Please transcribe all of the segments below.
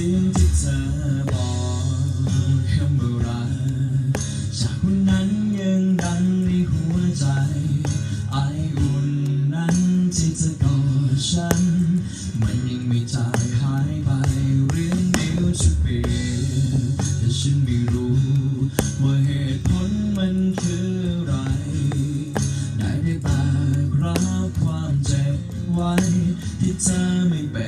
สียงที่เธอบอกคำว่ารักจากวันนั้นยังดังในหัวใจ ไออุ่นนั้นที่เธอกอดฉัน มันยังไม่จางหายไปเรื่องเดียวจะเปลี่ยนแต่ฉันไม่รู้ ว่าเหตุผลมันคืออะไร ได้แต่รับความเจ็บไว้ที่เธอไม่เป็น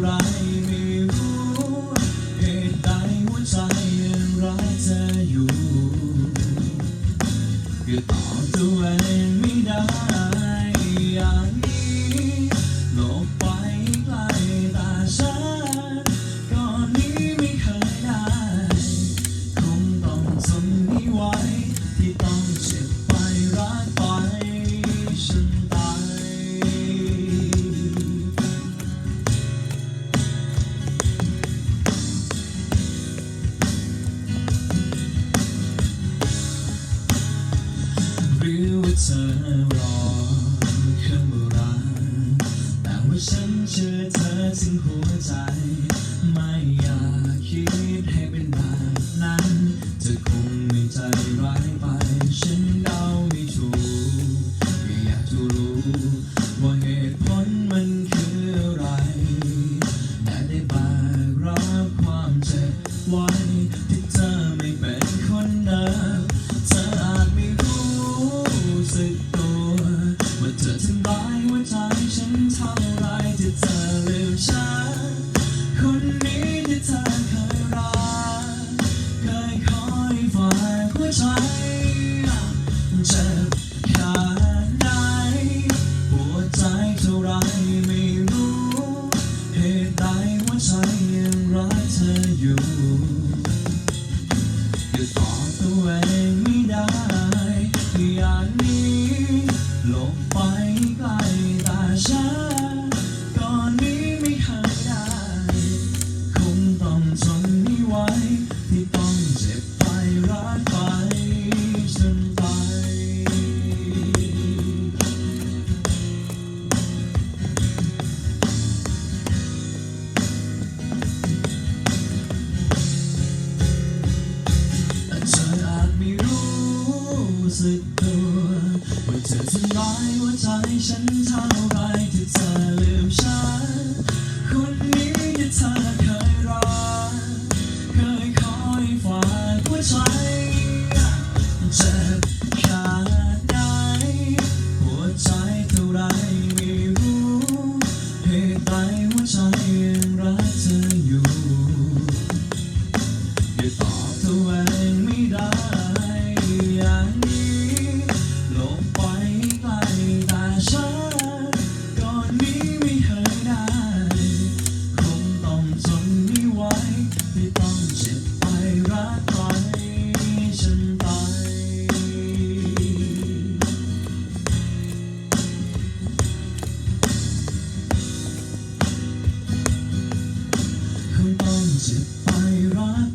ไรไม่รู้เหตุใดหัวใจยังรักเธออยู่ก็ตอบตัวเองไม่ได้ รือว่าเธอรอคำว่ารักแต่ว่าฉันเจอเธอถึงหัวใจ ไม่อยากคิดให้เป็นแบบนั้นเธอคงไม่ใจร้ายไป ฉันเดาไม่ถูกแค่อยากจะรู้ว่าเหตุผลมันคื หลบไปไกลตาฉันก่อนนี้ไม่เคยได้ คงต้องทนไม่ไหวที่ต้องเจ็บไปรักไปจนตายแต่เธออาจไม่รู้สึกตัวายว่าใจฉันเท่าไรที่เธอลืมฉัน คนนี้ที่เธอเคยรัก เคยคอยฝากหัวใจเจ็บขนาดไหนหัวใจเท่าไรไม่รู้เหตุใด งต้องเจ็บไปรัก